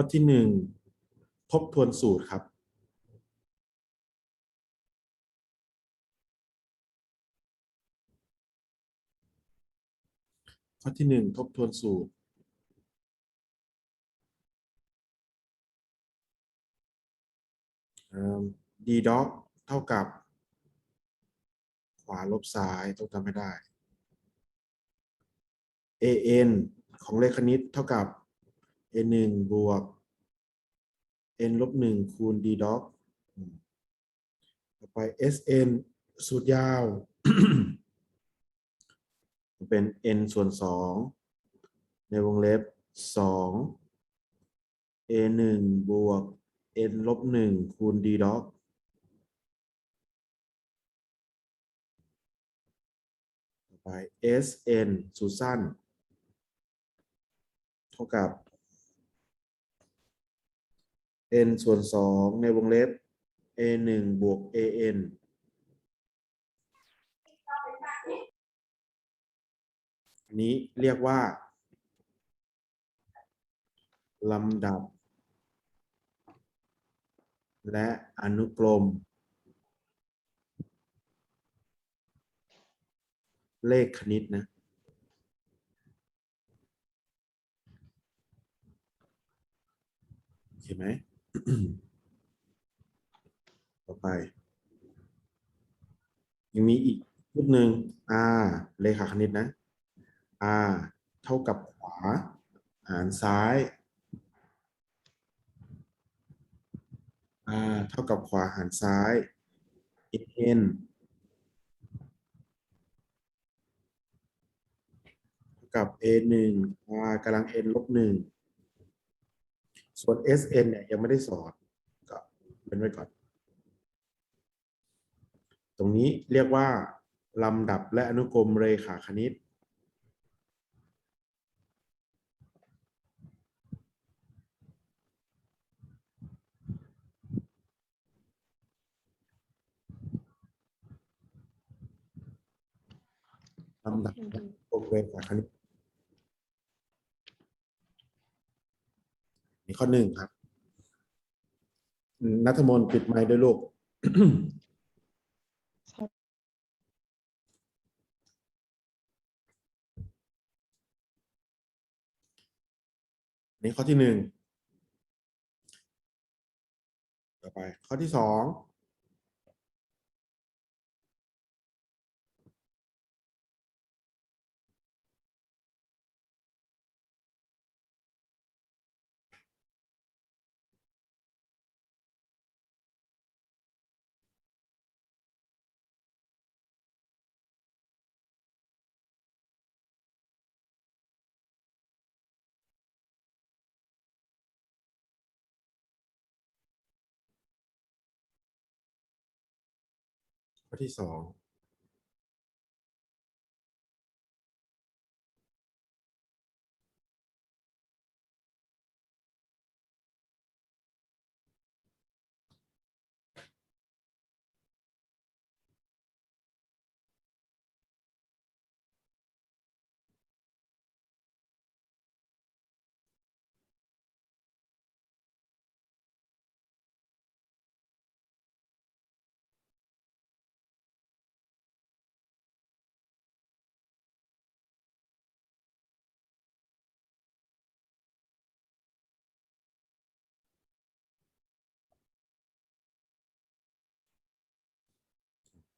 ข้อที่หนึ่งทบทวนสูตรครับ ข้อที่หนึ่งทบทวนสูตร d dot เท่ากับ ขวาลบซ้ายต้องจำให้ได้ an ของเลขคณิตเท่ากับ a 1บวก n ลบ1คูณ d dot อืมต่อไป sn สูตรยาว เป็น n ส่วน 2 ในวงเล็บ 2 a 1บวก n ลบ1คูณ d dot ต่อไป sn สูตรสั้น เท่ากับ n ส่วน2ในวงเล็บ a 1บวก an นี้เรียกว่าลำดับ และอนุกรม เลขคณิตนะโอเคไหม ต่อไป ยังมีอีกรูปหนึ่ง r เลขาคณิตนะ r เท่ากับขวา หารซ้าย r เท่ากับขวาหารซ้าย n เท่ากับ a 1 r กำลัง n ลบหนึ่ง ส่วน sn เนี่ยยังไม่ได้สอนก็เป็นไว้ก่อน ตรงนี้เรียกว่าลำดับและอนุกรมเรขาคณิต ลำดับอนุกรมเรขาคณิตนี่ ข้อหนึ่งครับนัทมนปิดไมค์ด้วยลูกนี่ข้อที่หนึ่งต่อไป ข้อที่สอง ข้อที่สอง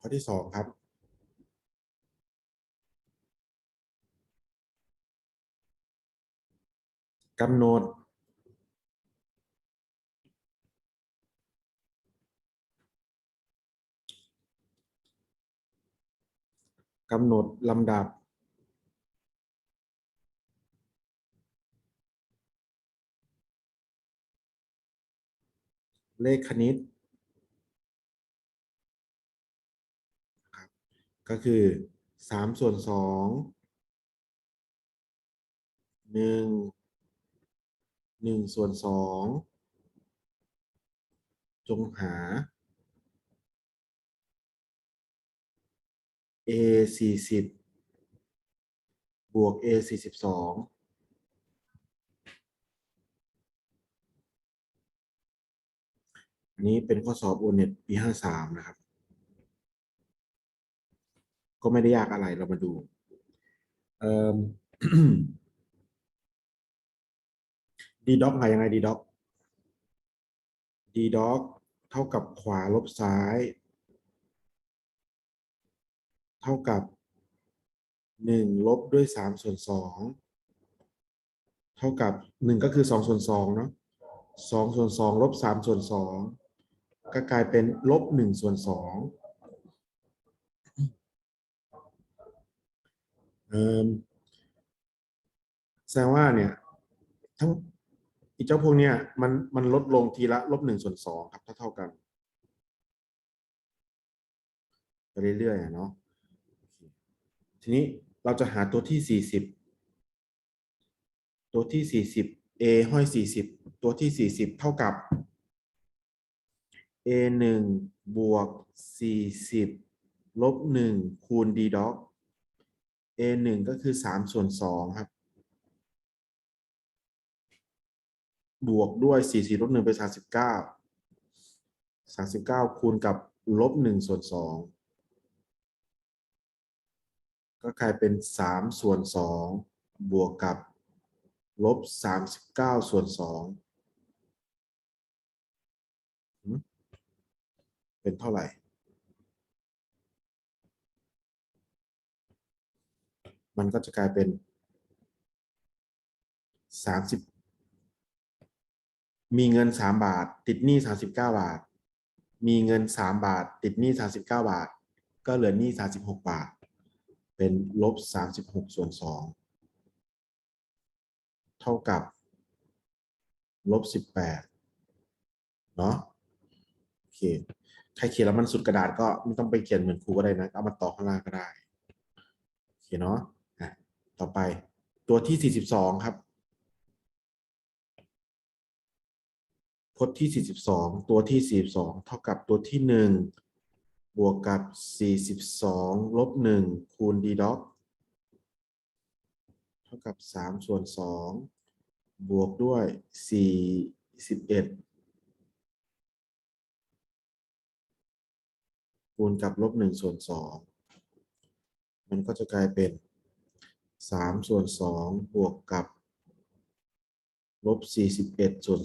ข้อที่สองครับ กำหนด กำหนดลำดับ เลขคณิต ครับ ก็คือสามส่วนสองหนึ่งหนึ่งส่วนสองจงหา a สี่สิบบวก a สี่สิบสองอันนี้เป็นข้อสอบโอเน็ตปีห้าสามนะครับ ก็ไม่ได้ยากอะไรเรามาดูดีด็อกหายังไงดีด็อกดีด็อกเท่ากับขวาลบซ้าย เท่ากับหนึ่งลบด้วยสามส่วนสองเท่ากับหนึ่งก็คือสองส่วนสองเนาะสองส่วนสองลบสามส่วนสองก็กลายเป็นลบหนึ่งส่วนสองเอ่อ แสดงว่าเนี่ย ทั้งอีเจ้าพวกเนี้ยมันมันลดลงทีละลบหนึ่งส่วนสองครับถ้าเท่ากันไปเรื่อยๆเนาะทีนี้เราจะหาตัวที่สี่สิบตัวที่สี่สิบ a ห้อยสี่สิบตัวที่สี่สิบเท่ากับ a หนึ่งบวกสี่สิบลบหนึ่งคูณ d dog a หนึ่งก็คือสามส่วนสองครับ บวกด้วยสี่สี่ลบหนึ่งเป็นสามสิบเก้าสามสิบเก้าคูณกับลบหนึ่งส่วนสองก็กลายเป็นสามส่วนสองบวกกับลบสามสิบเก้าส่วนสองเป็นเท่าไหร่ มันก็จะกลายเป็นสามสิบมีเงินสามบาท ติดหนี้สามสิบเก้าบาท มีเงินสามบาท ติดหนี้สามสิบเก้าบาท ก็เหลือหนี้สามสิบหกบาท เป็นลบสามสิบหกส่วนสองเท่ากับลบสิบแปดเนาะโอเคใครเขียนแล้วมันสุดกระดาษก็ไม่ต้องไปเขียนเหมือนครูก็ได้นะเอามาต่อข้างล่างก็ได้โอเคเนาะอะ ต่อไป ตัวที่สี่สิบสองครับพจน์ที่ 42 ตัวที่ 42 เท่ากับตัวที่ 1 บวกกับ 42 ลบ 1 คูณ d dot เท่ากับ 3 ส่วน 2 บวกด้วย 41คูณกับลบ1ส่วน2มันก็จะกลายเป็น 3ส่วน2บวกกับลบ41ส่วน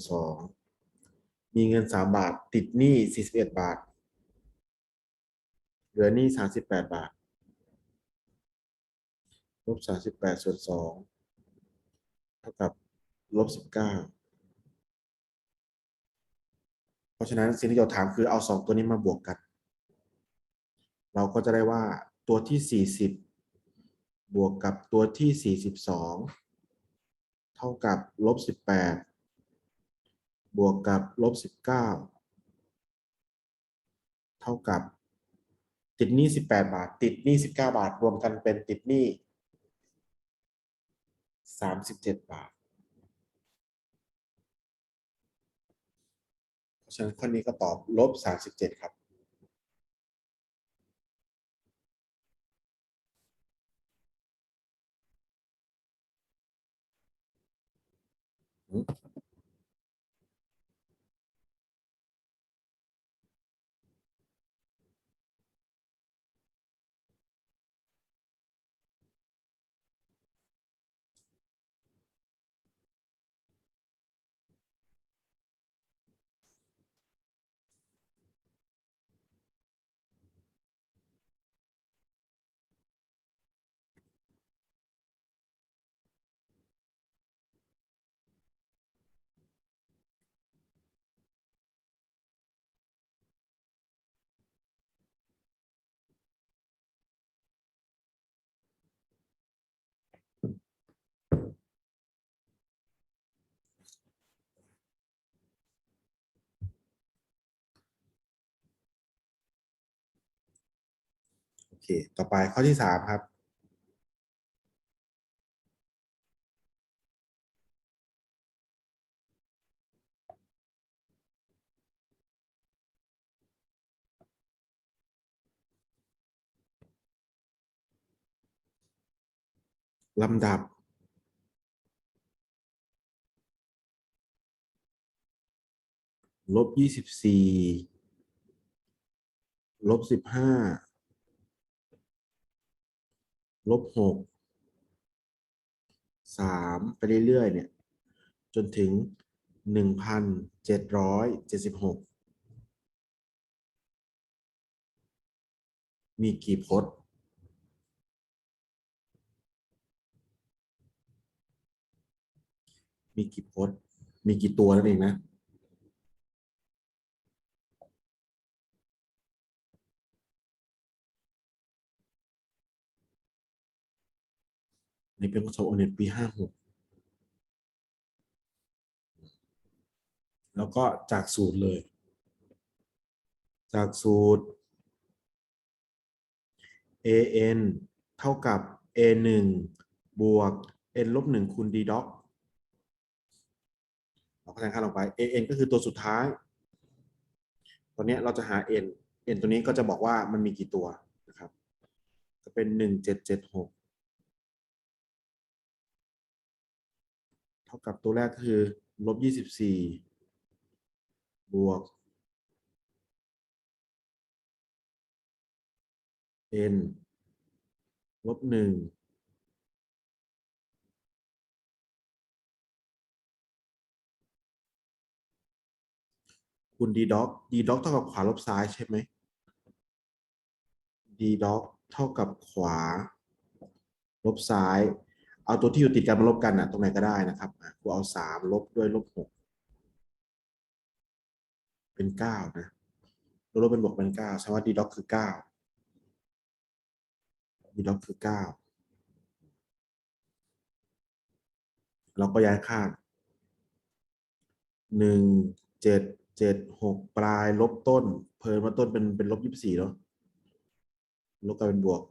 2มีเงินสามบาทติดหนี้สี่สิบเอ็ดบาท เหลือหนี้สามสิบแปดบาทลบสามสิบแปดส่วนสองเท่ากับลบสิบเก้าเพราะฉะนั้นสิ่งที่เราถามคือเอาสองตัวนี้มาบวกกัน เราก็จะได้ว่าตัวที่สี่สิบ บวกกับตัวที่สี่สิบสองเท่ากับลบสิบแปดบวกกับลบสิบเก้าเท่ากับ ติดหนี้สิบแปดบาท ติดหนี้สิบเก้าบาท รวมกันเป็นติดหนี้สามสิบเจ็ดบาท เพราะฉะนั้นข้อนี้ก็ตอบลบสามสิบเจ็ดครับ โเค ต่อไปข้อที่สามครับ ลำดับลบยี่สิบสี่ลบสิบห้า ลบหกสามไปเรื่อยๆเนี่ย จนถึงหนึ่งพันเจ็ดร้อยเจ็ดสิบหกมีกี่พจน์มีกี่พจน์มีกี่ตัวนั่นเองนะ นี่เป็นข้อสอบโอเน็ตปีห้าหกแล้วก็จากสูตรเลย จากสูตร an เท่ากับ a 1บวก n ลบ1คูณ d doc เราก็แทนค่าลงไป an ก็คือตัวสุดท้าย ตอนนี้เราจะหา n n ตัวนี้ก็จะบอกว่ามันมีกี่ตัวนะครับ จะเป็น 1776 ท่ากับตัวแรกก็คือลบ24บวก n ลบหนึ่งคูณ d doc d doc เท่ากับขวาลบซ้ายใช่ไหม d doc เท่ากับขวา ลบซ้าย เอาตัวที่อยู่ติดกันมาลบกันอะตรงไหนก็ได้นะครับกูเอาสามลบด้วยลบหกเป็นเก้านะลบเป็นบวกเป็นเก้าแสดงว่า d doc คือเก้า d doc คือเก้าเราก็ย้ายข้างหนึ่งเจ็ดเจ็ดหกปลายลบต้น เพลินว่าต้นเป็นเป็นลบยี่สิบสี่เนาะลบกลายเป็นบวก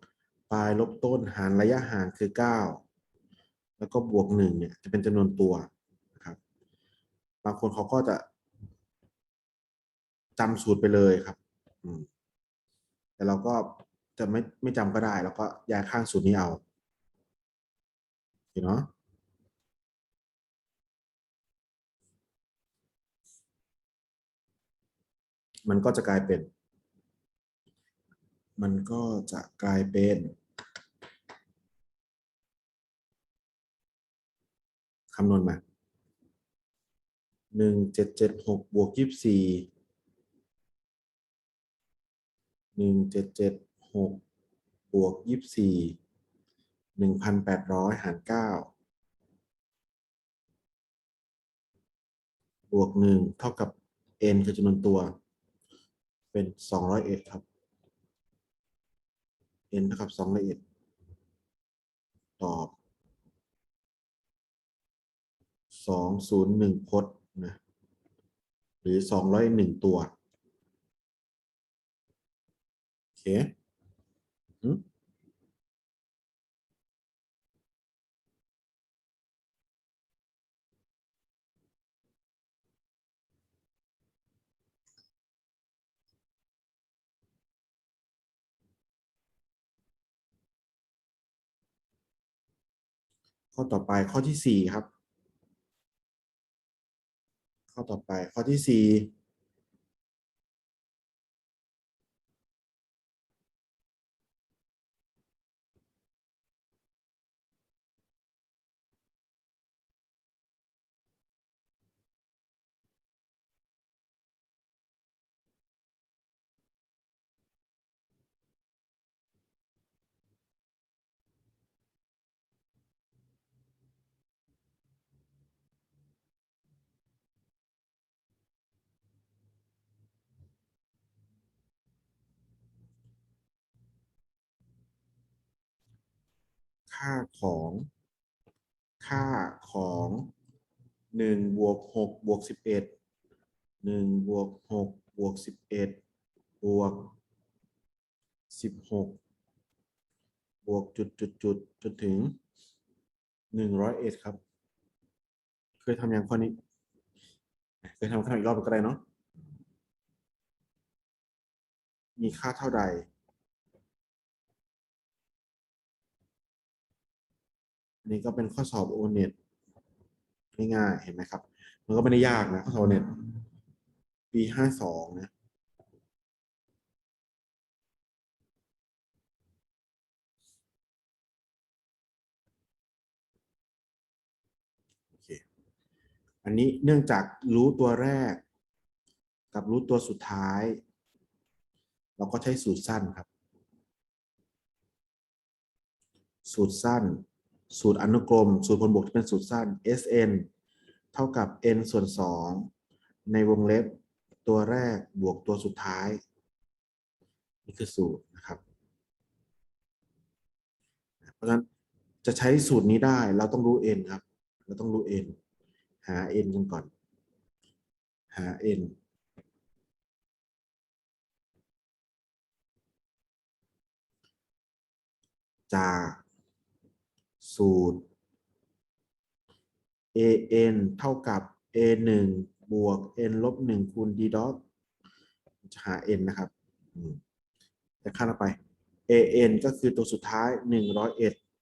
ปลายลบต้นหารระยะห่างคือเก้า แล้วก็บวกหนึ่งเนี่ยจะเป็นจำนวนตัวนะครับ บางคนเขาก็จะจำสูตรไปเลยครับอืมแต่เราก็จะไม่ไม่จำก็ได้ แล้วก็ย้ายข้างสูตรนี้เอาโอเคเนาะมันก็จะกลายเป็น มันก็จะกลายเป็น คำนวณมาหนึ่งเจ็ดเจ็ดหกบวกยี่สิบสี่หนึ่งเจ็ดเจ็ดหกบวกยี่สิบสี่หนึ่งพันแปดร้อยหารเก้าบวกหนึ่งเท่ากับ n คือจำนวนตัว เป็นสองร้อยเอ็ดครับ n เท่ากับสองร้อยเอ็ดตอบ สองศูนย์หนึ่งพจน์นะหรือสองร้อยหนึ่งตัวโอเคอืมข้อต่อไปข้อที่สี่ครับ ข้อต่อไปข้อที่สี่ ค่าของ ค่าของหนึ่งบวกหกบวกสิบเอ็ดหนึ่งบวกหกบวกสิบเอ็ดบวกสิบหกบวกจุดจุดจุดจนถึงหนึ่งร้อยเอ็ดครับ เคยทำอย่างข้อนี้ เคยทำข้ออีกรอบก็ได้เนาะมีค่าเท่าใด อันนี้ก็เป็นข้อสอบโอเน็ตง่ายๆเห็นไหมครับ มันก็ไม่ได้ยากนะข้อสอบโอเน็ตปีห้าสองนะโอเคอันนี้เนื่องจากรู้ตัวแรก กับรู้ตัวสุดท้าย เราก็ใช้สูตรสั้นครับ สูตรสั้น สูตรอนุกรม สูตรผลบวกที่เป็นสูตรสั้น Sn เท่ากับ n ส่วน 2 ในวงเล็บตัวแรกบวกตัวสุดท้าย นี่คือสูตรนะครับ เพราะฉะนั้นจะใช้สูตรนี้ได้เราต้องรู้ n ครับ เราต้องรู้ n หา n กันก่อน หา n จาก สูตร an เท่ากับ a 1บวก n ลบ1คูณ d dot จะหา n นะครับแต่ค่าเราไป an ก็คือตัวสุดท้าย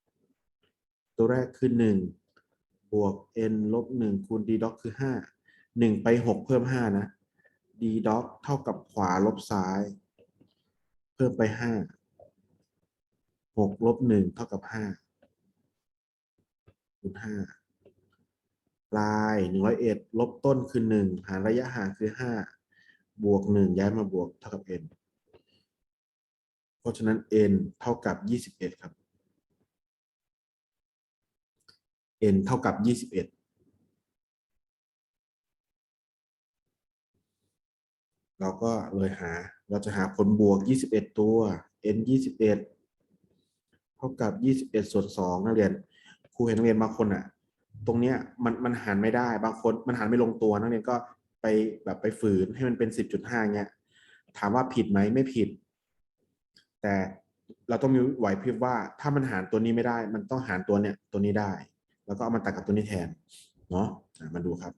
101 ตัวแรกคือ 1 บวก n ลบ1คูณ d dot คือ 5 1 ไป 6 เพิ่ม 5 นะ d dot เท่ากับขวาลบซ้าย เพิ่มไป 5 6ลบ1เท่ากับ 5 คูณห้าลายหนึ่งร้อยเอ็ดลบต้นคือหนึ่งหารระยะห่างคือห้าบวกหนึ่งย้ายมาบวกเท่ากับ n เพราะฉะนั้น n เท่ากับยี่สิบเอ็ดครับ n เท่ากับยี่สิบเอ็ดเราก็เลยหา เราจะหาผลบวกยี่สิบเอ็ดตัวสิบเอ็ดเท่ากับยี่สิบเอ็ดส่วนสองนักเรียน เห็นนักเรียนบางคนอะ ตรงเนี้ยมันมันหารไม่ได้บางคนมันหารไม่ลงตัวนักเรียนก็ไปแบบไปฝืนให้มันเป็น10.5เงี้ยถามว่าผิดไหมไม่ผิด แต่เราต้องมีไหวพริบว่าถ้ามันหารตัวนี้ไม่ได้ มันต้องหารตัวเนี้ยตัวนี้ได้ แล้วก็เอามาตัดกับตัวนี้แทนเนาะมาดูครับ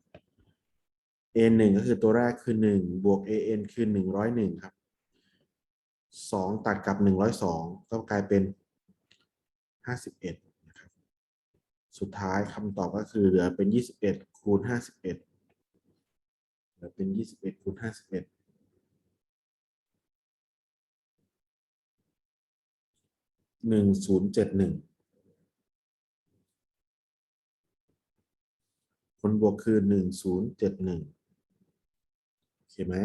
a หนึ่งก็คือตัวแรกคือหนึ่งบวก a n คือหนึ่งร้อยหนึ่งครับสองตัดกับหนึ่งร้อยสองก็กลายเป็นห้า สุดท้ายคำตอบก็คือเหลือเป็นยี่สิบเอ็ดคูณห้าสิบเอ็ดเหลือเป็นยี่สิบเอ็ดคูณห้าสิบเอ็ดหนึ่งศูนย์เจ็ดหนึ่งผลบวกคือหนึ่งศูนย์เจ็ดหนึ่งโอเคไหม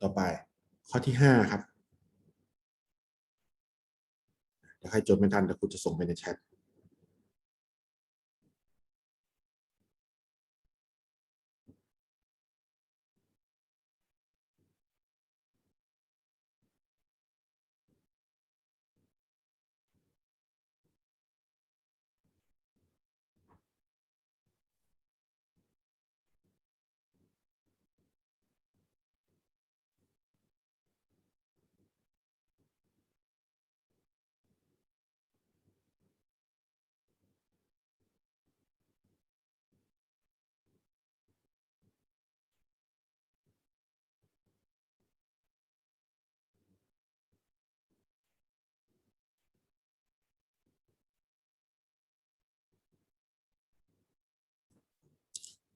ต่อไปข้อที่ห้าครับ เดี๋ยวใครจดไม่ทันแต่คุณจะส่งไปในแชท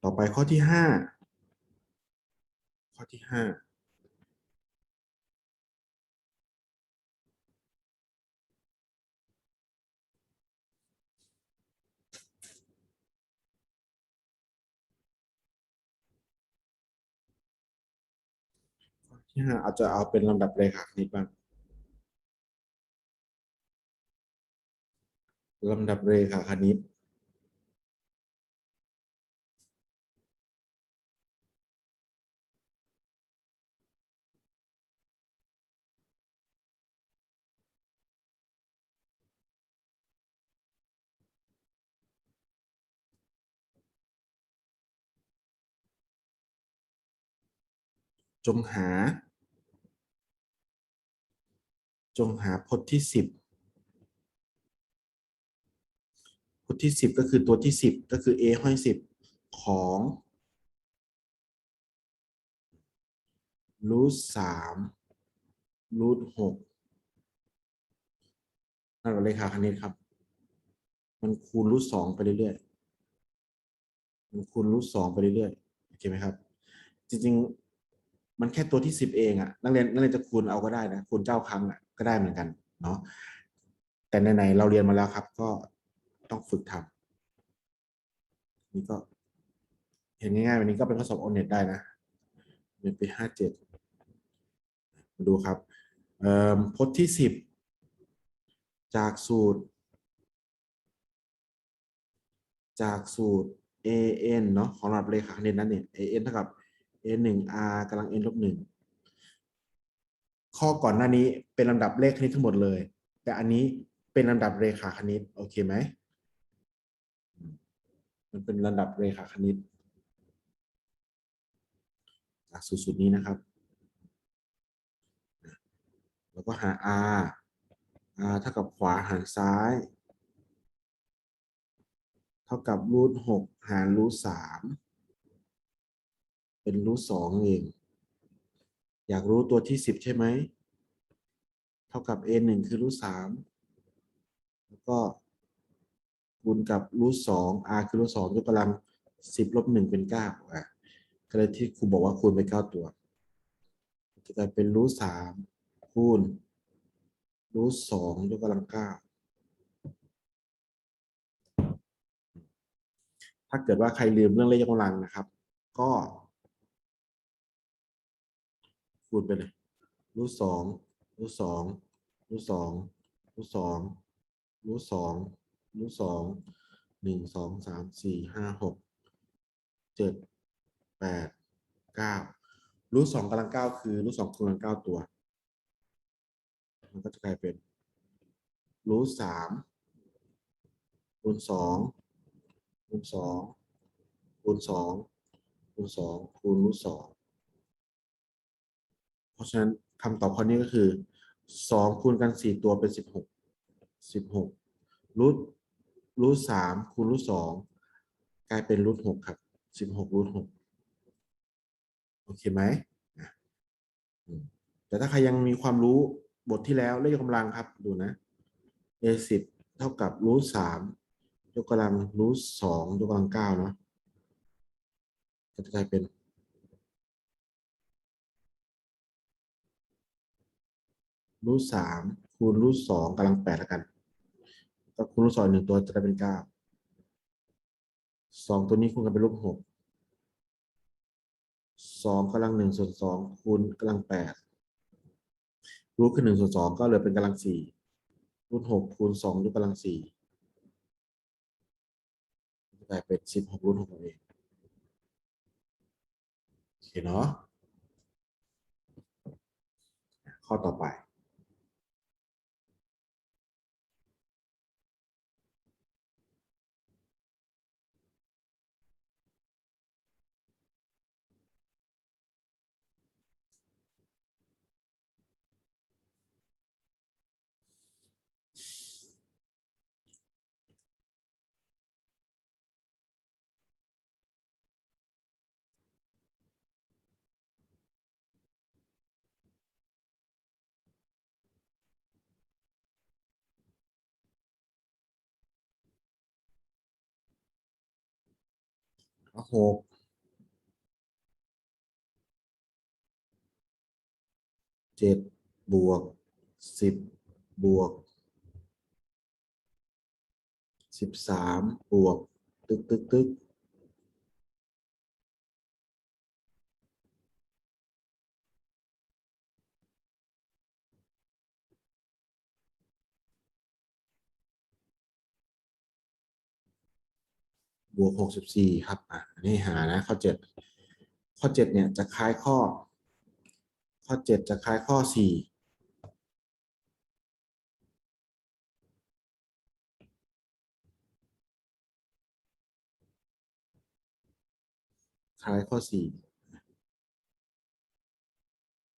ต่อไปข้อที่ห้าข้อที่ห้าข้อที่ห้าอาจจะเอาเป็นลำดับเรขาคณิตบ้างลำดับเรขาคณิต จงหา จงหาพจน์ที่สิบพจน์ที่สิบก็คือตัวที่สิบก็คือ a ห้อยสิบของรูทสามรูทหกนั่นก็เลขาคณิตครับ มันคูณรูทสองไปเรื่อยๆมันคูณรูทสองไปเรื่อยๆโอเคไหมครับ จริง ๆ มันแค่ตัวที่สิบเองอะนักเรียนนักเรียนจะคูณเอาก็ได้นะคูณเก้าครั้งอะก็ได้เหมือนกันเนาะแต่ไหนๆเราเรียนมาแล้วครับ ก็ต้องฝึกทำนี่ก็ เห็นง่ายๆวันนี้ก็เป็นข้อสอบออนเน็ตได้นะเน็ตปีห้าเจ็ดมาดูครับเอ่อพจน์ที่สิบจากสูตร จากสูตร an เนาะของระดับเลขาคณิตนั้นเนี่ย an เท่ากับ a 1 r กำลัง n ลบหนึ่งข้อก่อนหน้านี้เป็นลำดับเลขคณิตทั้งหมดเลย แต่อันนี้เป็นลำดับเรขาคณิต โอเคไหม มันเป็นลำดับเรขาคณิตจากสูตรสูตรนี้นะครับ แล้วก็หา r r เท่ากับขวาหารซ้าย เท่ากับรูทหกหารรูทสาม เป็นรูทสองเอง อยากรู้ตัวที่สิบใช่ไหม เท่ากับ a หนึ่งคือรูทสามแล้วก็คูณกับรูทสอง r คือรูทสองยกกำลังสิบลบหนึ่งเป็นเก้าอะก็เลยที่ครูบอกว่าคูณไปเก้าตัว จะกลายเป็นรูทสามคูณรูทสองยกกำลังเก้าถ้าเกิดว่าใครลืมเรื่องเลขยกกำลังนะครับ ก็ คูณไปเลยรูทสองรูทสองรูทสองรูทสองรูทสองรูทสองหนึ่งสองสามสี่ห้าหกเจ็ดแปดเก้ารูทสองกำลังเก้าคือรูทสองคูณกำลังเก้าตัว มันก็จะกลายเป็นรูทสามคูณสองคูณสองคูณสองคูณสองคูณรูทสอง เพราะฉะนั้นคำตอบข้อนี้ก็คือสองคูณกันสี่ตัวเป็นสิบหกสิบหกรูทรูทสามคูณรูทสองกลายเป็นรูทหกครับสิบหกรูทหกโอเคไหมแต่ถ้าใครยังมีความรู้บทที่แล้วเลขยกกำลังครับดูนะ a สิบเท่ากับรูทสามยกกำลังรูทสองยกกำลังเก้าเนาะก็จะกลายเป็น รูทสามคูณรูทสองกำลังแปดแล้วกัน ก็คูณรูทสองหนึ่งตัวจะได้เป็นเก้าสองตัวนี้คูณกันเป็นรูทหกสองกำลังหนึ่งส่วนสองคูณกำลังแปดรูทคือหนึ่งส่วนสองก็เหลือเป็นกำลังสี่รูทหกคูณสองยกกำลังสี่กลายเป็นสิบหกรุ่นของตัวเองโอเคเนาะข้อต่อไป หกเจ็ดบวกสิบบวกสิบสามบวก ตึกตึกตึกบวกหกสิบสี่ครับอะ นนี่หานะข้อเจ็ดข้อเจ็ดเนี่ยจะคล้ายข้อ ข้อเจ็ดจะคล้ายข้อสี่คล้ายข้อสี่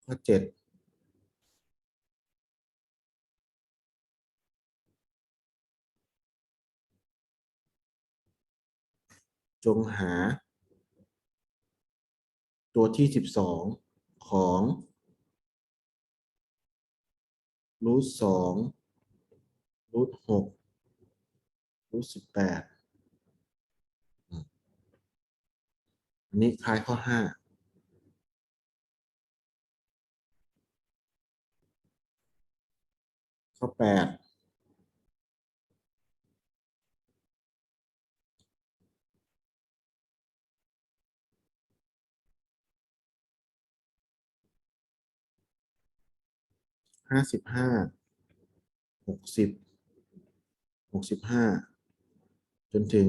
ข้อเจ็ด จงหา ตัวที่สิบสองของรูทสองรูทหกรูทสิบแปดอันนี้คล้ายข้อห้าข้อแปด ห้าสิบห้าหกสิบหกสิบห้าจนถึง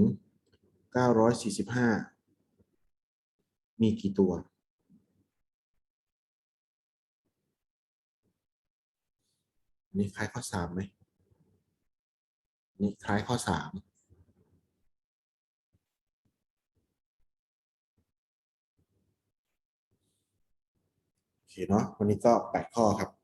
เก้าร้อยสี่สิบห้ามีกี่ตัว นี่คล้ายข้อสามไหมนี่คล้ายข้อสามโอเคเนาะวันนี้ก็แปดข้อครับ